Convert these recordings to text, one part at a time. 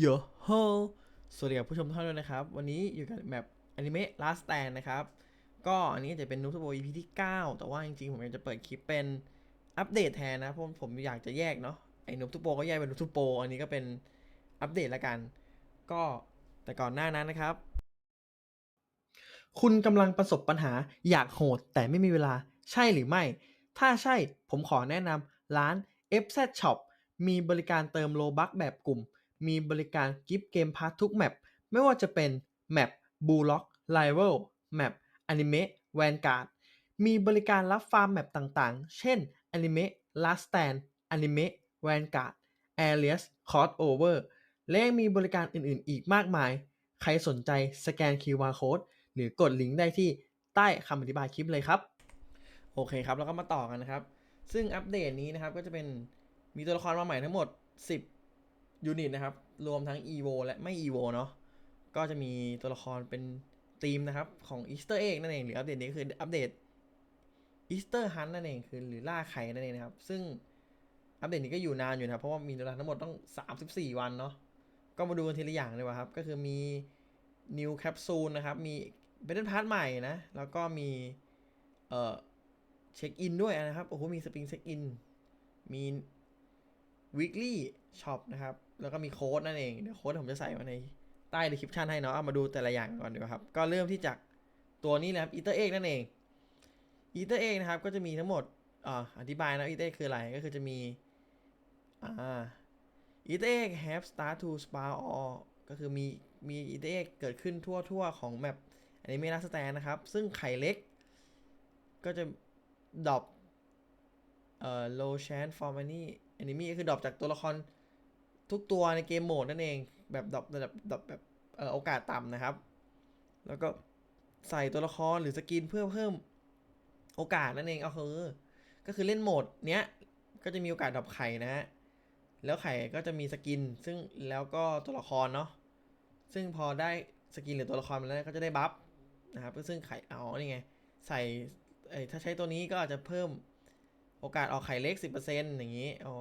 โยโฮสวัสดีกับผู้ชมทุกท่านด้วยนะครับ วันนี้อยู่กับแมปอนิเมะ Last Stand นะครับ ก็อันนี้จะเป็นนูทโบ EP ที่ 9 แต่ว่าจริงๆ ผมอยากจะเปิดคลิปเป็นอัปเดตแทนนะ เพราะผมอยากจะแยกเนาะ ไอ้นูทโบก็แยกเป็นนูทโบอันนี้ก็เป็นอัปเดตละกัน ก็แต่ก่อนหน้านั้นนะครับ คุณกำลังประสบปัญหาอยากโหดแต่ไม่มีเวลาใช่หรือไม่ ถ้าใช่ผมขอแนะนำร้าน FZ Shop มีบริการเติมโลบัคแบบกลุ่ม มีบริการกิฟต์เกมพาร์ททุกแมปไม่ว่าจะเป็นแมปบูล็อกไลเวลแมปอนิเมะแวนการ์ดมีบริการรับฟาร์มแมปต่างๆ เช่นอนิเมะลาสแตนอนิเมะแวนการ์ดแอเรียสคอร์สโอเวอร์และยังมีบริการอื่นๆ อีกมากมาย ใครสนใจสแกน QR Code หรือกดลิงก์ได้ที่ใต้คำอธิบายคลิปเลยครับ โอเคครับ แล้วก็มาต่อกันนะครับ ซึ่งอัปเดตนี้นะครับก็จะเป็นมีตัวละครมาใหม่ทั้งหมด 10 ยูนิตนะครับ รวมทั้ง EVO และไม่ EVO เนาะก็จะมีตัวละครเป็นธีมนะครับ ของ Easter Egg นั่นเอง หรืออัปเดตนี้ก็คืออัปเดต Easter Hunt นั่นเองคือหรือล่าไข่นั่นเองนะครับ ซึ่งอัปเดตนี้ก็อยู่นานอยู่นะครับเพราะว่ามีเวลาทั้งหมดต้อง 34 วันเนาะก็มาดูกันทีละอย่างเลยว่าครับ ก็คือมี New Capsule นะครับ มี Battle Pass ใหม่นะ แล้วก็มีเอ่อเช็คอินด้วยนะครับ โอ้โห มีสปริงเช็คอิน มี weekly shop นะครับ แล้วก็มีโค้ดนั่นเอง เดี๋ยวโค้ดผมจะใส่มาในใต้ description ให้เนาะเอามาดูแต่ละอย่างก่อนดีกว่าครับ ก็เริ่มที่จากตัวนี้นะครับ easter egg นั่นเอง easter egg นะครับ ก็จะมีทั้งหมดอ่าอธิบายนะ easter egg คืออะไร ก็คือจะมีอ่า easter egg have start to spawn all ก็คือมีมี easter egg เกิดขึ้นทั่วทั่วๆของแมปอันิเมะลักสแตนนะครับ ซึ่งไข่เล็ก ก็จะดรอปเอ่อ low chance for many enemy ก็คือดรอปจากตัวละครทุกตัวในเกมโหมดนั่นเองแบบดรอประดับดรอปแบบเออโอกาสต่ำนะครับ แล้วก็ใส่ตัวละครหรือสกินเพื่อเพิ่มโอกาสนั่นเองเอาคือก็คือเล่นโหมดเนี้ยก็จะมีโอกาสดรอปไข่นะฮะแล้วไข่ก็จะมีสกิน ซึ่งแล้วก็ตัวละครเนาะซึ่งพอได้สกินหรือตัวละครมาแล้วก็จะได้บัฟนะครับซึ่งไข่เอานี่ไงใส่ถ้าใช้ตัวนี้ก็อาจจะเพิ่ม โอกาสออกไข่เล็ก 10%อย่างนี้ อ๋อ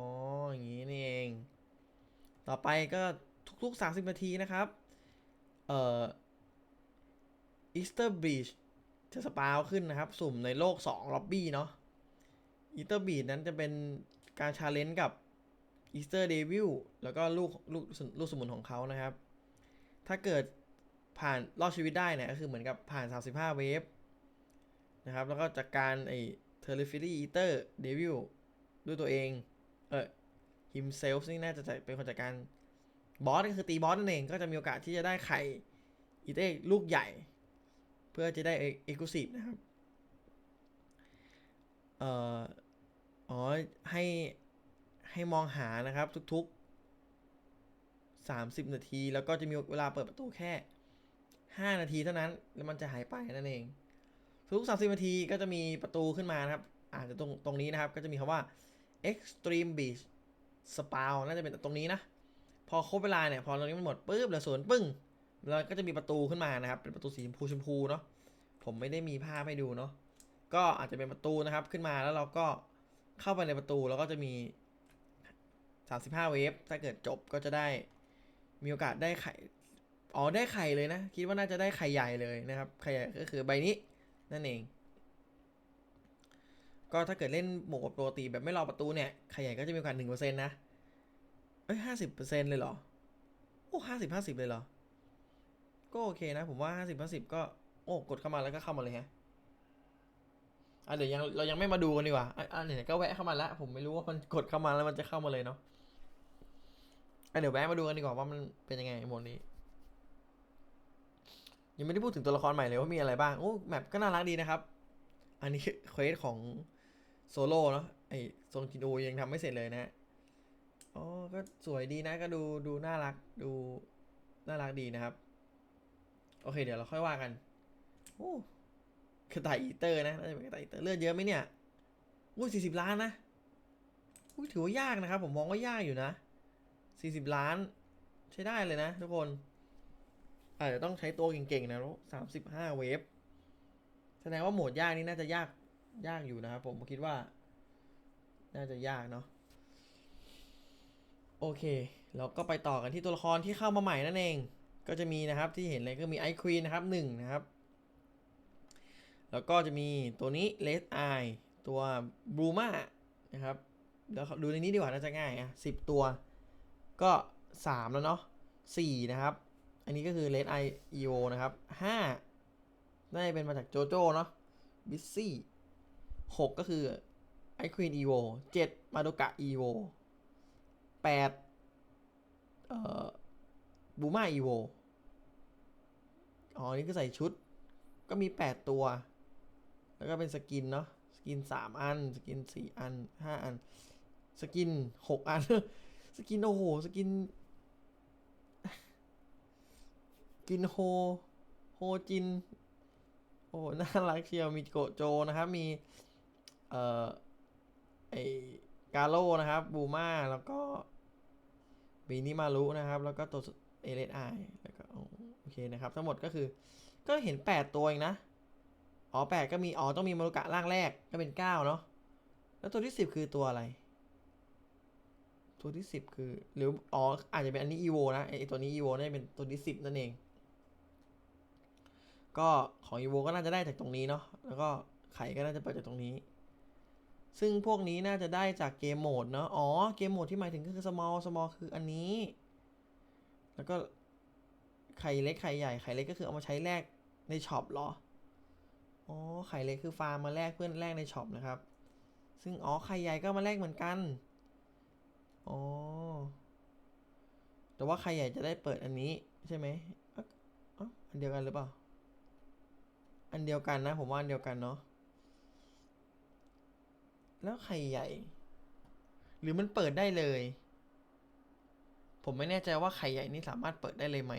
อย่างนี้นี่เอง ต่อไปก็ทุก ๆ 30 นาทีนะครับ เอ่อ Easter Beach จะสปาวขึ้นนะครับ สุ่มในโลก 2 ล็อบบี้เนาะ Easter Beach นั้นจะเป็นการชาเลนจ์กับ Easter Devil แล้วก็ลูกลูกลูกสมุนของเขานะครับ ถ้าเกิดผ่านรอดชีวิตได้เนี่ยก็คือเหมือนกับผ่าน 35 เวฟนะครับ แล้วก็จากการไอ t e r r i f i l y Eater Devil ด้วยตัวเอง เออ himself นี่น่าจะเป็นคนจัดการบอสก็คือตีบอสนั่นเอง ก็จะมีโอกาสที่จะได้ไข่ Eater Egg ลูกใหญ่ เพื่อจะได้ Exclusive นะครับ เอ่ออ๋อให้ให้มองหานะครับทุกๆ 30 นาที แล้วก็จะมีเวลาเปิดประตูแค่ 5 นาทีเท่านั้น แล้วมันจะหายไปนั่นเอง ทุก30นาทีก็จะมีประตูขึ้นมานะครับอาจจะตรงตรงนี้นะครับก็จะมีคำว่า extreme beach spawn น่าจะเป็นตรงนี้นะ พอครบเวลาเนี่ยพอตรงนี้มันหมดปุ๊บเหลือศูนย์ปึ้งแล้วก็จะมีประตูขึ้นมานะครับ เป็นประตูสีชมพูชมพูเนาะผมไม่ได้มีภาพให้ดูเนาะก็อาจจะเป็นประตูนะครับขึ้นมาแล้วเราก็เข้าไปในประตูแล้วก็จะมี 35 เวฟถ้าเกิดจบก็จะได้มีโอกาสได้ไข่อ๋อได้ไข่เลยนะ คิดว่าน่าจะได้ไข่ใหญ่เลยนะครับไข่ใหญ่ก็คือใบนี้ นั่นเอง ก็ถ้าเกิดเล่นโหมดปกติแบบไม่รอประตูเนี่ยข่ใหญ่ก็จะมีโอกาสหนึ่งเปอร์เซ็นต์นะ เอ้ยห้าสิบเปอร์เซ็นต์เลยเหรอ โอ้ห้าสิบห้าสิบเลยเหรอ ก็โอเคนะ ผมว่าห้าสิบห้าสิบก็โอ้กดเข้ามาแล้วก็เข้ามาเลยฮะอะเดี๋ยวยังเรายังไม่มาดูกันดีกว่าอะอะเนี่ยก็แวะเข้ามาแล้วผมไม่รู้ว่ามันกดเข้ามาแล้วมันจะเข้ามาเลยเนาะอะเดี๋ยวแวะมาดูกันดีกว่าว่ามันเป็นยังไงโหมดนี้ ยังไม่ได้พูดถึงตัวละครใหม่เลยว่ามีอะไรบ้างโอ้แมปก็น่ารักดีนะครับ อันนี้เควสของโซโล่เนาะไอซงจินโอยังทำไม่เสร็จเลยนะฮะอ๋อก็สวยดีนะก็ดูดูน่ารักดูน่ารักดีนะครับ โอเค เดี๋ยวเราค่อยว่ากันโอ้กระต่ายอีเตอร์นะน่าจะเป็นกระต่ายอีเตอร์เลือดเยอะไหมเนี่ยอุ้ยสี่สิบล้านนะอุ้ยถือว่ายากนะครับ ผมมองว่ายากอยู่นะสี่สิบล้าน ใช้ได้เลยนะทุกคน อาจจะต้องใช้ตัวเก่งๆนะสามสิบห้าเวฟ แสดงว่าโหมดยากนี่น่าจะยากยากอยู่นะครับผมคิดว่า น่าจะยากเนาะ โอเคแล้วก็ไปต่อกันที่ตัวละครที่เข้ามาใหม่นั่นเอง ก็จะมีนะครับที่เห็นเลยก็มีไอควีนนะครับหนึ่งนะครับ แล้วก็จะมีตัวนี้เลสไอตัวบลูมานะครับเดี๋ยวดูในนี้ดีกว่าน่าจะง่ายอะสิบตัว ก็สามแล้วเนาะสี่นะครับ อันนี้ก็คือเลสไอเอโอนะครับห้าน่าจะเป็นมาจากโจโจ้เนาะบิซซี่หกก็คือไอควีนอีโวเจ็ดมาโดกะอีโวแปดเอ่อบูมาอีโวอ๋อ นี่ก็ใส่ชุด ก็มี 8 ตัว แล้วก็เป็นสกินเนาะ สกิน 3 อัน สกิน 4 อัน 5 อัน สกิน 6 อัน สกิน โอ้โห สกิน กินโฮ โฮจิน โอ้ น่ารักเชียว มีโกโจนะครับ มี เอ่อ ไอกาโลนะครับ บูมาแล้วก็มีนิมารุนะครับ แล้วก็ตัวเอเลไอแล้วก็โอเคนะครับ ทั้งหมดก็คือ ก็เห็น 8 ตัวเองนะ อ๋อ 8 ก็มี อ๋อ ต้องมีมารุกะร่างแรก ก็เป็น 9 เนาะ แล้วตัวที่ 10 คือตัวอะไรตัวที่ 10 คือ หรืออ๋ออาจจะเป็นอันนี้อีโวนะไอตัวนี้อีโวน่าจะเป็นตัวที่ 10 นั่นเอง ก็ของอีโวก็น่าจะได้จากตรงนี้เนาะแล้วก็ไข่ก็น่าจะเปิดจากตรงนี้ ซึ่งพวกนี้น่าจะได้จากเกมโหมดเนาะอ๋อเกมโหมดที่หมายถึงก็คือ small small คืออันนี้ แล้วก็ไข่เล็กไข่ใหญ่ไข่เล็กก็คือเอามาใช้แลกในช็อปหรออ๋อไข่เล็กคือฟาร์มมาแลกเพื่อนแลกในช็อปนะครับ ซึ่งอ๋อไข่ใหญ่ก็มาแลกเหมือนกันอ๋อแต่ว่าไข่ใหญ่จะได้เปิดอันนี้ใช่ไหมอ๋ออันเดียวกันหรือเปล่า อันเดียวกันนะ ผมว่าอันเดียวกันเนาะแล้วไข่ใหญ่ หรือมันเปิดได้เลย ผมไม่แน่ใจว่าไข่ใหญ่นี่สามารถเปิดได้เลยไหม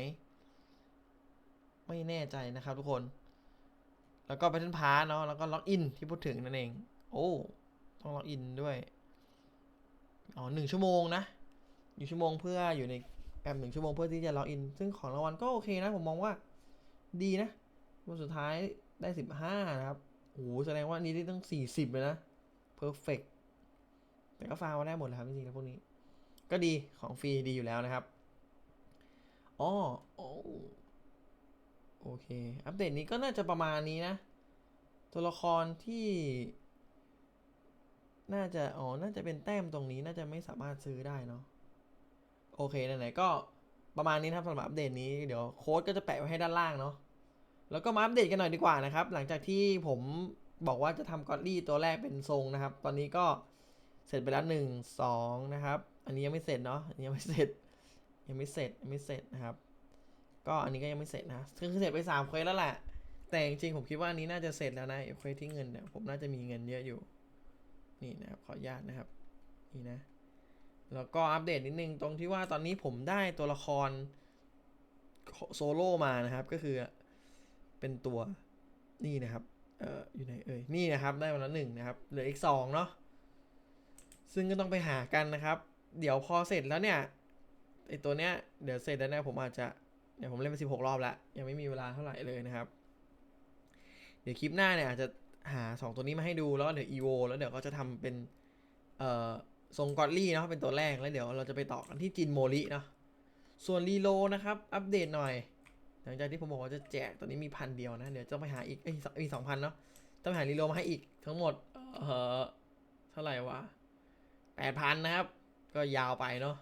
ไม่แน่ใจนะครับทุกคน แล้วก็ไปทันพาเนาะแล้วก็ล็อกอินที่พูดถึงนั่นเอง โอ้ต้องล็อกอินด้วยอ๋อหนึ่งชั่วโมงนะหนึ่ชั่วโมงเพื่ออยู่ในแอปหนึ่งชั่วโมงเพื่อที่จะล็อกอิน ซึ่งของรางวัลก็โอเคนะ ผมมองว่า ดีนะ วันสุดท้ายได้สิบห้านะครับโอ้โหแสดงว่านี้ได้ตั้งสี่สิบเลยนะ perfect แต่ก็ฟาร์มมาได้หมดแล้วครับจริงๆแล้วพวกนี้ ก็ดีของฟรีดีอยู่แล้วนะครับอ๋อโอ้โอเค อัปเดตนี้ก็น่าจะประมาณนี้นะ ตัวละครที่ น่าจะอ๋อน่าจะเป็นแต้มตรงนี้น่าจะไม่สามารถซื้อได้เนาะโอเคไหนๆก็ประมาณนี้นะครับสำหรับอัปเดตนี้เดี๋ยวโค้ดก็จะแปะไว้ให้ด้านล่างเนาะ แล้วก็มาอัปเดตกันหน่อยดีกว่านะครับ หลังจากที่ผมบอกว่าจะทำกอดลี่ตัวแรกเป็นทรงนะครับ ตอนนี้ก็เสร็จไปแล้วหนึ่งสองนะครับ อันนี้ยังไม่เสร็จเนาะอันนี้ยังไม่เสร็จ ยังไม่เสร็จยังไม่เสร็จนะครับ ก็อันนี้ก็ยังไม่เสร็จนะคือเสร็จไปสามเควสแล้วแหละแต่จริงๆผมคิดว่าอันนี้น่าจะเสร็จแล้วนะเควสที่เงินเนี่ยผมน่าจะมีเงินเยอะอยู่ นี่นะครับขออนุญาตนะครับนี่นะแล้วก็อัปเดตนิดนึงตรงที่ว่าตอนนี้ผมได้ตัวละครโซโล่มานะครับ ก็คือ เป็นตัวนี่นะครับเอออยู่ไหนเอ่ยนี่นะครับได้มาแล้วหนึ่งนะครับเหลืออีกสองเนาะซึ่งก็ต้องไปหากันนะครับ เดี๋ยวพอเสร็จแล้วเนี่ยไอตัวเนี้ยเดี๋ยวเสร็จแล้วเนี่ยผมอาจจะเดี๋ยวผมเล่นไปสิบหกรอบแล้วยังไม่มีเวลาเท่าไหร่เลยนะครับ เดี๋ยวคลิปหน้าเนี่ยอาจจะหาสองตัวนี้มาให้ดูแล้วเดี๋ยวอีโวแล้วเดี๋ยวก็จะทำเป็นเอ่อทรงกอดลี่เนาะเป็นตัวแรกแล้วเดี๋ยวเราจะไปต่อกันที่จินโมริเนาะส่วนรีโลนะครับ อัปเดตหน่อย หลังจากที่ผมบอกว่าจะแจกตอนนี้มีพันเดียวนะ เดี๋ยวจะไปหาอีกเอ้ยมีสองพันเนาะต้องไปหารีโลมาให้อีกทั้งหมด เออเท่าไหร่วะแปดพันนะครับ ก็ยาวไปเนาะ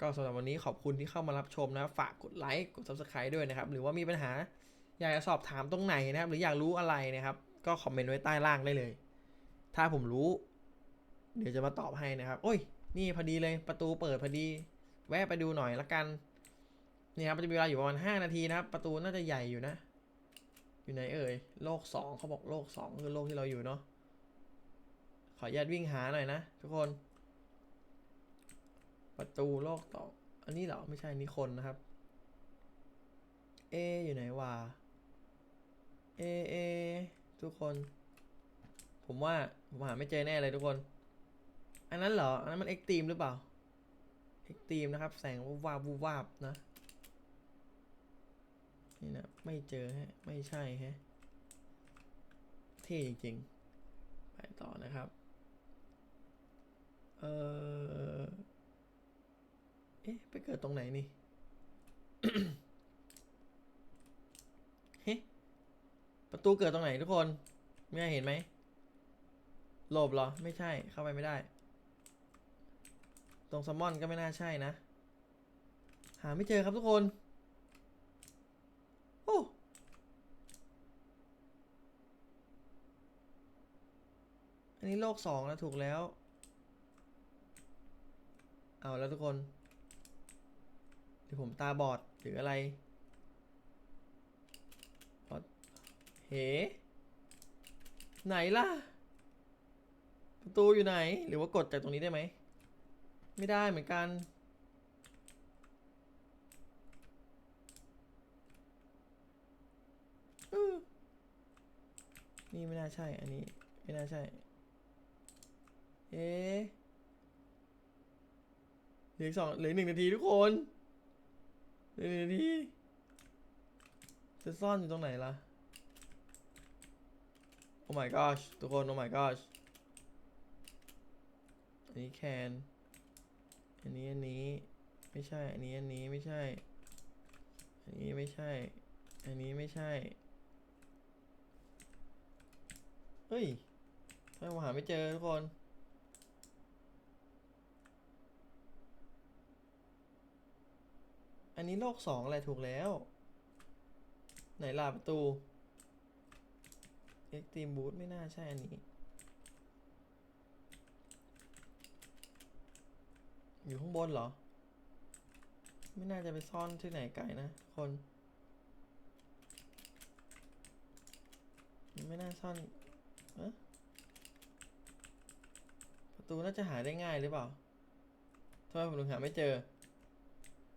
ก็สำหรับวันนี้ขอบคุณที่เข้ามารับชมนะ ฝากกดไลค์กด subscribe ด้วยนะครับ หรือว่ามีปัญหาอยากจะสอบถามตรงไหนนะครับ หรืออยากรู้อะไรนะครับ ก็คอมเมนต์ไว้ใต้ล่างได้เลย ถ้าผมรู้ เดี๋ยวจะมาตอบให้นะครับ โอ้ย นี่พอดีเลยประตูเปิดพอดี แวะไปดูหน่อยละกัน นี่ครับมันจะมีเวลาอยู่ประมาณ5นาทีนะครับ ประตูน่าจะใหญ่อยู่นะ อยู่ไหนเอ่ย โลกสองเขาบอกโลกสองคือโลกที่เราอยู่เนาะ ขออนุญาตวิ่งหาหน่อยนะทุกคน ประตูโลกต่อ อันนี้เหรอ ไม่ใช่นนี่คนนะครับ เอ อยู่ไหนวะ เอ เอ ทุกคน ผมว่าผมหาไม่เจอแน่เลยทุกคน อันนั้นเหรอ อันนั้นมันเอ็กตีมหรือเปล่า เอ็กตีมนะครับ แสงวูบวาบวูบวาบนะ นี่นะไม่เจอฮะไม่ใช่ฮะเท่จริงๆ ไปต่อนะครับ เออเอ๊ะ ไปเกิดตรงไหนนี่เฮ้ประตูเกิดตรงไหนทุกคนไม่เห็นไหมหลบเหรอ ไม่ใช่เข้าไปไม่ได้ ตรงซัมมอนก็ไม่น่าใช่นะ หาไม่เจอครับทุกคน อันนี้โลกสองแล้วถูกแล้ว เอาแล้วทุกคน หรือผมตาบอดหรืออะไรพอเฮ้ไหนล่ะ ประตูอยู่ไหน หรือว่ากดจากตรงนี้ได้ไหม ไม่ได้เหมือนกัน นี่ไม่น่าใช่ อันนี้ ไม่น่าใช่ เอ๊ะเหลือสองเหลือหนึ่งนาทีทุกคนเหลือหนึ่งนาทีจะซ่อนอยู่ตรงไหนล่ะ โอ้ my gosh ทุกคน โอ้ my gosh อันนี้แคนอันนี้อันนี้ไม่ใช่ อันนี้อันนี้ไม่ใช่ อันนี้ไม่ใช่ อันนี้ไม่ใช่ เฮ้ยทำไมผมหาไม่เจอทุกคน อันนี้โลกสองแหละถูกแล้ว ไหนล่ะประตู Extreme Boot ไม่น่าใช่อันนี้ อยู่ข้างบนเหรอ ไม่น่าจะไปซ่อนที่ไหนไกลนะคน ไม่น่าซ่อนอะประตูน่าจะหาได้ง่ายหรือเปล่าทำไมผมถึงหาไม่เจอ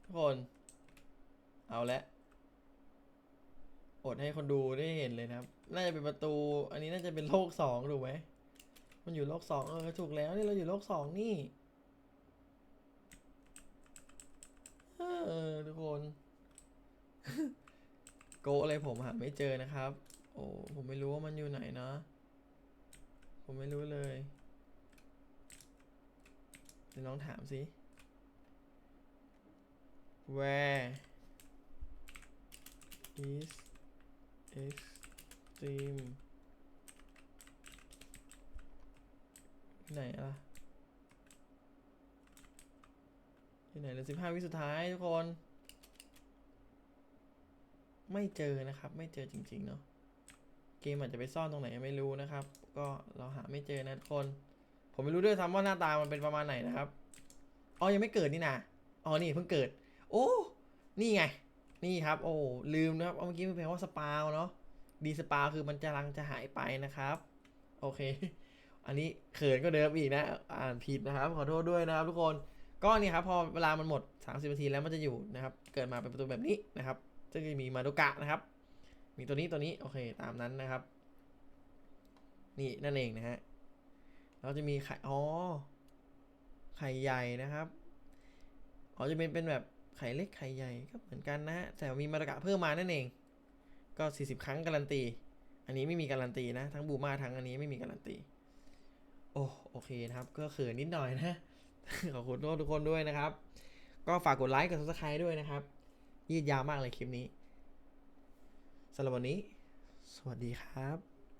ทุกคน เอาละอดให้คนดูได้เห็นเลยนะครับ น่าจะเป็นประตู อันนี้น่าจะเป็นโลกสองถูกไหม มันอยู่โลกสองเออถูกแล้วนี่เราอยู่โลกสองนี่ เออทุกคน โกะอะไรผมหาไม่เจอนะครับ โอ้ผมไม่รู้ว่ามันอยู่ไหนนะ ผมไม่รู้เลยเดี๋ยวลองถามสิ where is extreme ไหนล่ะที่ไหนเหลือสิบห้าวิสุดท้ายทุกคน ไม่เจอนะครับ ไม่เจอจริง ๆ เนาะเกมอาจจะไปซ่อนตรงไหนไม่รู้นะครับ ก็เราหาไม่เจอนะทุกคน ผมไม่รู้ด้วยซ้ำว่าหน้าตามันเป็นประมาณไหนนะครับอ๋อยังไม่เกิดนี่นะอ๋อนี่เพิ่งเกิด โอ้ นี่ไง นี่ครับ โอ้ลืมนะครับเอาเมื่อกี้มันแปลว่าสปาวเนาะดีสปาวคือมันจะรังจะหายไปนะครับ โอเค อันนี้เขินก็เดิมอีกนะ อ่านผิดนะครับ ขอโทษด้วยนะครับ ทุกคนก็นี่ครับพอเวลามันหมด 30นาทีแล้วมันจะอยู่นะครับ เกิดมาเป็นประตูแบบนี้นะครับซึ่งจะมีมาโดกะนะครับ มีตัวนี้ตัวนี้โอเคตามนั้นนะครับ นี่นั่นเองนะฮะแล้วจะมีไข่อ๋อไข่ใหญ่นะครับอ๋อจะเป็นเป็นแบบ ไข่เล็กไข่ใหญ่ก็เหมือนกันนะ แต่มีมาตรกะเพิ่มมานั่นเอง ก็ 40 ครั้งการันตี อันนี้ไม่มีการันตีนะ ทั้งบูมาทั้งอันนี้ไม่มีการันตี โอ้โอเคนะครับ ก็เขินนิดหน่อยนะ ขอบคุณทุกคนด้วยนะครับ ก็ฝากกดไลค์กด subscribe ด้วยนะครับ ยืดยาวมากเลยคลิปนี้สำหรับวันนี้ สวัสดีครับ